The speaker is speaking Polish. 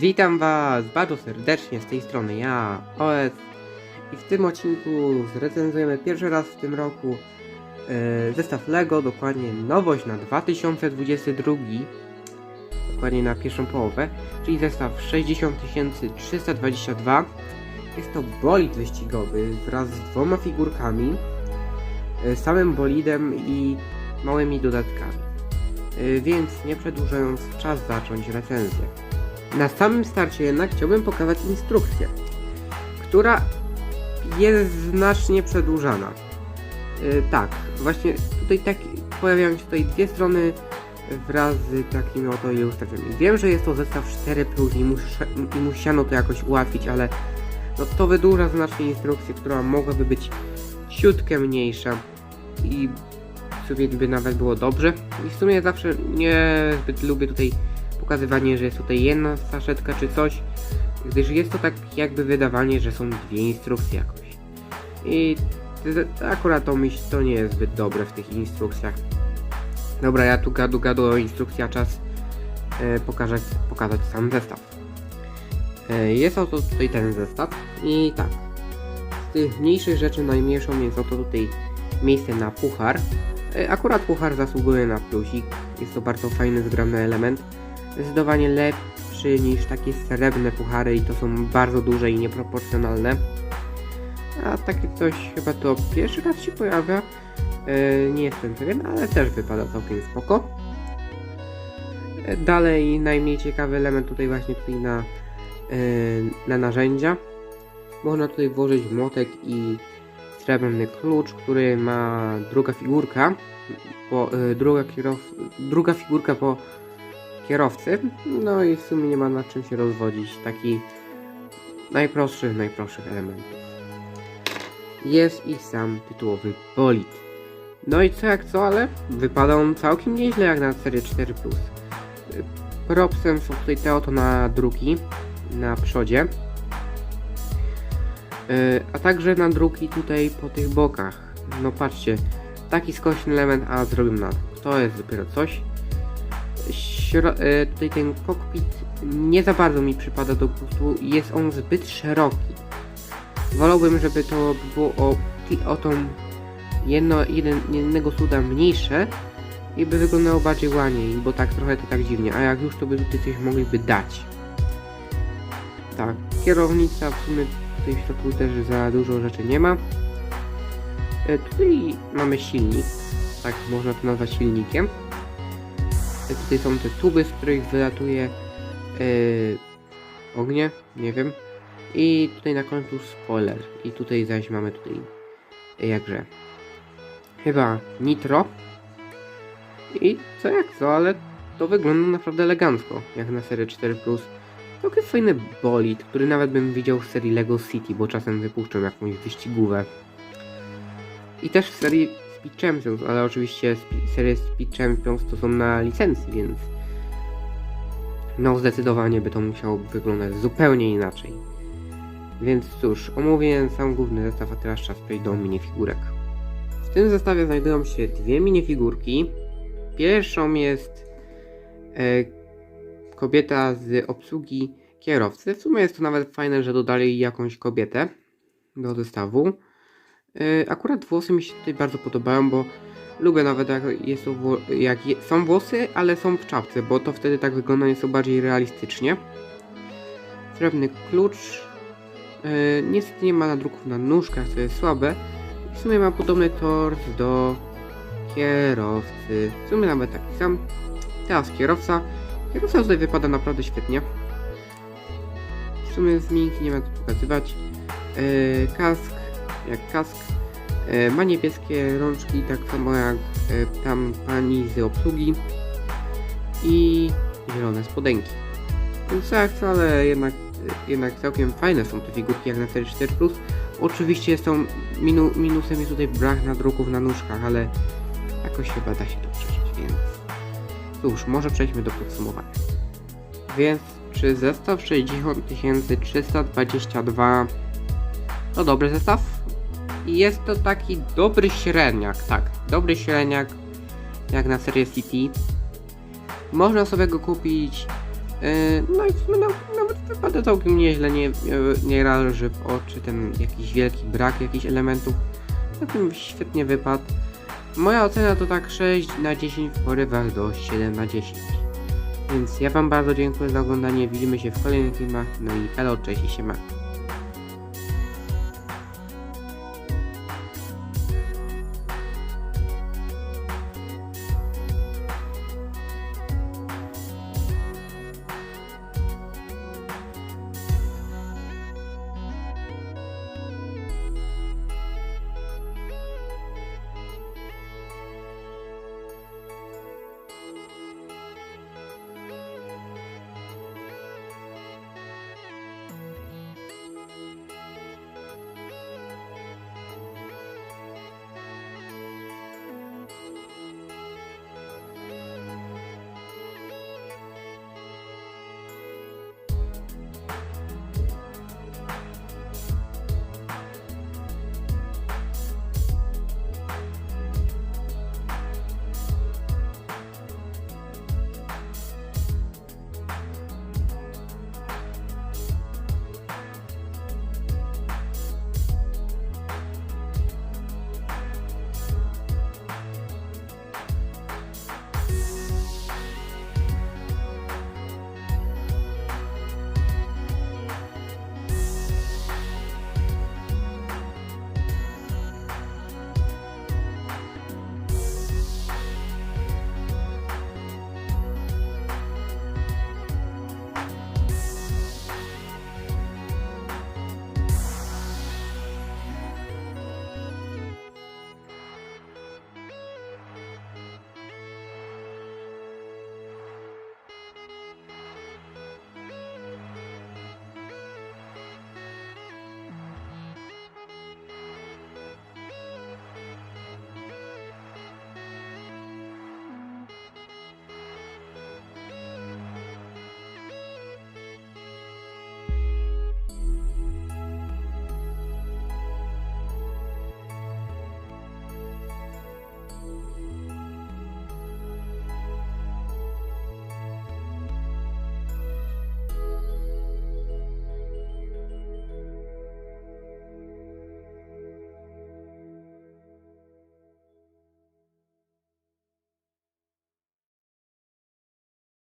Witam Was bardzo serdecznie z tej strony ja, OS i w tym odcinku zrecenzujemy pierwszy raz w tym roku e, zestaw LEGO, dokładnie nowość na 2022, dokładnie na pierwszą połowę, czyli zestaw 60322. Jest to bolid wyścigowy wraz z dwoma figurkami, e, samym bolidem i małymi dodatkami. E, więc nie przedłużając, czas zacząć recenzję. Na samym starcie jednak chciałbym pokazać instrukcję, która jest znacznie przedłużana. Yy, tak, właśnie tutaj tak pojawiają się tutaj dwie strony wraz z takimi oto ilustracjami. Wiem, że jest to zestaw 4 plus i, muszę, i musiano to jakoś ułatwić, ale no to wydłuża znacznie instrukcję, która mogłaby być ciutkę mniejsza i w sumie by nawet było dobrze. I w sumie zawsze nie zbyt lubię tutaj pokazywanie, że jest tutaj jedna saszetka czy coś, gdyż jest to tak jakby wydawanie, że są dwie instrukcje jakoś. I akurat to myśl to nie jest zbyt dobre w tych instrukcjach. Dobra, ja tu gadu gadu o instrukcji, a czas e, pokazać, pokazać sam zestaw. E, jest oto tutaj ten zestaw i tak. Z tych mniejszych rzeczy najmniejszą jest oto tutaj miejsce na puchar. E, Akurat puchar zasługuje na plusik. Jest to bardzo fajny, zgrany element zdecydowanie lepszy niż takie srebrne puchary i to są bardzo duże i nieproporcjonalne. A takie coś chyba to pierwszy raz się pojawia. E, nie jestem pewien, ale też wypada całkiem spoko. E, dalej najmniej ciekawy element tutaj właśnie tutaj na, e, na narzędzia. Można tutaj włożyć młotek i srebrny klucz, który ma druga figurka. Po, e, druga, kierow, druga figurka po kierowcy. No i w sumie nie ma nad czym się rozwodzić. Taki najprostszy, najprostszych elementów. Jest i sam tytułowy bolid. No i co jak co, ale wypada on całkiem nieźle jak na serię 4+. Propsem są tutaj te oto na druki na przodzie. Yy, A także na druki tutaj po tych bokach. No patrzcie, taki skośny element, a zrobił na to. To jest dopiero coś e, tutaj ten kokpit nie za bardzo mi przypada do gustu. Jest on zbyt szeroki. Wolałbym, żeby to było o, o tą jedno, jeden, jednego cuda mniejsze i by wyglądało bardziej ładniej, bo tak trochę to tak dziwnie. A jak już to by tutaj coś mogliby dać. Tak, kierownica w sumie tutaj w środku też za dużo rzeczy nie ma. E, tutaj mamy silnik, tak można to nazwać silnikiem. Tutaj są te tuby, z których wylatuje yy, ognie, nie wiem. I tutaj na końcu spoiler. I tutaj zaś mamy tutaj yy, jakże chyba nitro. I co jak co, ale to wygląda naprawdę elegancko, jak na serię 4+. Całkiem fajny bolid, który nawet bym widział w serii LEGO City, bo czasem wypuszczą jakąś wyścigówę. I też w serii Speed Champions, ale oczywiście serie Speed Champions to są na licencji, więc no zdecydowanie by to musiało wyglądać zupełnie inaczej. Więc cóż, omówię sam główny zestaw, a teraz czas przejść do minifigurek. W tym zestawie znajdują się dwie minifigurki. Pierwszą jest e, kobieta z obsługi kierowcy. W sumie jest to nawet fajne, że dodali jakąś kobietę do zestawu. E, Akurat włosy mi się tutaj bardzo podobają, bo lubię nawet jak, jest jak są włosy, ale są w czapce, bo to wtedy tak wygląda nieco bardziej realistycznie. Srebrny klucz. E, Niestety nie ma nadruków na nóżkach, co jest słabe. W sumie ma podobny tors do kierowcy. W sumie nawet taki sam. Teraz kierowca. Kierowca tutaj wypada naprawdę świetnie. W sumie zmienki nie ma co pokazywać. E, kask jak kask. E, ma niebieskie rączki, tak samo jak e, tam pani z obsługi. I zielone spodenki. Więc tak, ale jednak, jednak całkiem fajne są te figurki jak na serii 4+. Oczywiście są minu, minusem jest tutaj brak nadruków na nóżkach, ale jakoś chyba da się to przeżyć, więc cóż, może przejdźmy do podsumowania. Więc czy zestaw 60322 to dobry zestaw? I jest to taki dobry średniak, tak, dobry średniak jak na serię City. Można sobie go kupić Yy, no i w sumie nawet, wypada całkiem nieźle, nie, nie raży w oczy ten jakiś wielki brak jakichś elementów. Całkiem świetnie wypadł. Moja ocena to tak 6 na 10 w porywach do 7 na 10. Więc ja wam bardzo dziękuję za oglądanie, widzimy się w kolejnych filmach, no i hello, cześć i siema.